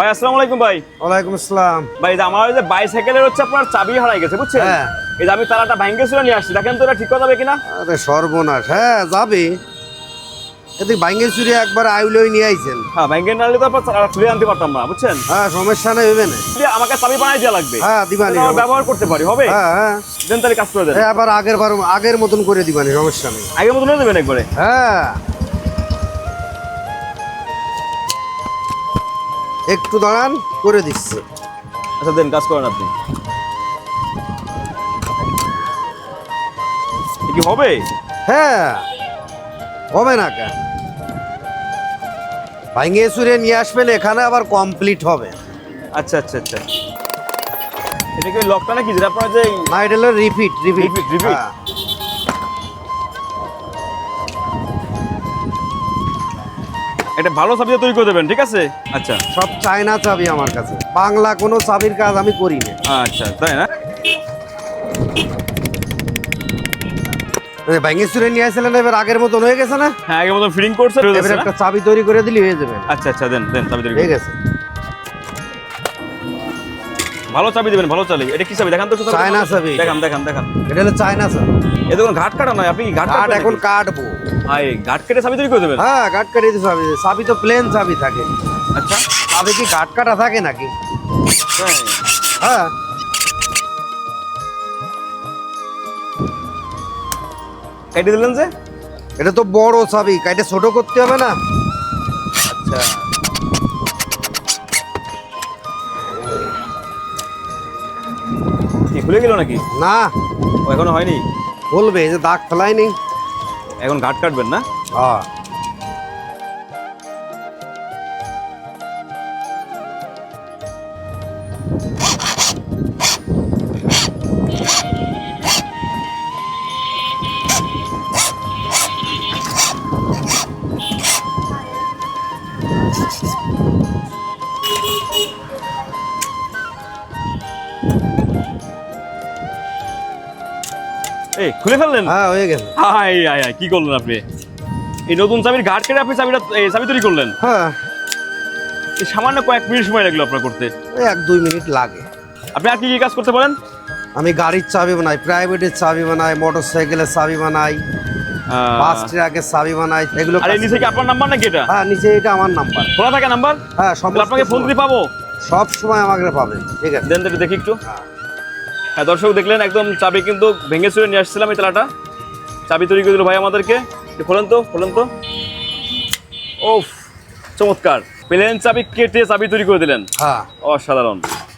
ভাই আসসালামু আলাইকুম ভাই। ওয়ালাইকুম আসসালাম। ভাই আমার যে বাইসাইকেলের হচ্ছে আপনার চাবি হারাই গেছে বুঝছেন? হ্যাঁ। এই যে আমি তালাটা ভাঙ্গে ছিল নিয়ে আসছি দেখেন তো এটা ঠিক কথা হবে কিনা? আরে সর্বনাশ। হ্যাঁ যাবে। এদিক ভাঙ্গে চুরি একবার আইলেই নিয়ে আইছেন। হ্যাঁ ভাঙ্গে না নিলে তো আপনার আনতে পারতাম না বুঝছেন? হ্যাঁ সমস্যা নেই আমাকে চাবি বানাই দেওয়া লাগবে। হ্যাঁ দিবানি ব্যবহার করতে পারি হবে? হ্যাঁ হ্যাঁ। দেন তাহলে কাজ করে দেন। হ্যাঁ, আবার আগের বার আগের মতন করে দিবানি সমস্যা নেই। আগের মতো নিয়ে দেবেন একবারে? হ্যাঁ। একটু দাঁড়ান করে দিচ্ছে। আচ্ছা দেন কাজ করেন আপনি। কি হবে? হ্যাঁ হবে না কেন? ভাঙ্গে সুরে নিয়ে আসবেন এখানে আবার কমপ্লিট হবে। আচ্ছা আচ্ছা আচ্ছা। এটা কি লকটা নাকি? যেটা আপনার যে না এটা হলো রিপিট রিপিট Repeat, একটা ভালো চাবি তৈরি করে দেবেন ঠিক আছে? আচ্ছা। সব চায়না চাবি আমার কাছে। বাংলা কোনো চাবির কাজ আমি করি না। আচ্ছা তাই না? নিয়ে এবার আগের মতন হয়ে গেছে না? হ্যাঁ আগের মতো ফিটিং করছে এবার একটা চাবি তৈরি করে দিলি হয়ে যাবে। আচ্ছা আচ্ছা দেন দেন চাবি তৈরি হয়ে গেছে। ভালো চাবি দেবেন ভালো চাবি। এটা কি চাবি? দেখান তো চায়না চাবি। দেখান দেখান দেখান। এটা হলো চায়না চাবি। এ দেখুন ঘাট কাটা নয় আপনি ঘাট কাটবেন এখন কাটবো। আয় ঘাট কেটে চাবি তৈরি করে দেবেন? হ্যাঁ ঘাট দিতে চাবি চাবি তো প্লেন চাবি থাকে। আচ্ছা। চাবি কি কাঠ কাটা থাকে নাকি? হ্যাঁ। হ্যাঁ। কেটে দিলেন যে? এটা তো বড় চাবি কাইটে ছোট করতে হবে না। আচ্ছা। কি খুলে গেল নাকি? না। ও এখনও হয়নি? বলবে এই যে দাগ ফেলায়নি। এখন ঘাট কাটবেন না? হ্যাঁ। এই খুলে ফেললেন? হ্যাঁ হয়ে গেছে হাই হাই হাই কি করলেন আপনি? এই নতুন চাবির ঘাট কেটে আপনি চাবিটা চাবি তৈরি করলেন? হ্যাঁ। এই সামান্য কয়েক মিনিট সময় লাগল আপনার করতে। এক দুই মিনিট লাগে। আপনি আর কি কি কাজ করতে পারেন? আমি গাড়ির চাবি বানাই প্রাইভেটের চাবি বানাই মোটর সাইকেলের চাবি বানাই বাস ট্রাকের চাবি বানাই এগুলো আর নিচে কি আপনার নাম্বার নাকি এটা? হ্যাঁ নিচে এটা আমার নাম্বার। খোলা থাকে নাম্বার? হ্যাঁ সমস্ত আপনাকে ফোন। দিতে পাবো? সব সময় আমাকে পাবে ঠিক আছে? দেন দেখি একটু। হ্যাঁ। হ্যাঁ দর্শক দেখলেন একদম চাবি কিন্তু ভেঙে চুরে নিয়ে আসছিলাম এই তালাটা। চাবি তৈরি করে দিল ভাই আমাদেরকে। খোলেন তো খোলেন তো। ও চমৎকার। প্লেন চাবি কেটে চাবি তৈরি করে দিলেন। হ্যাঁ। অসাধারণ।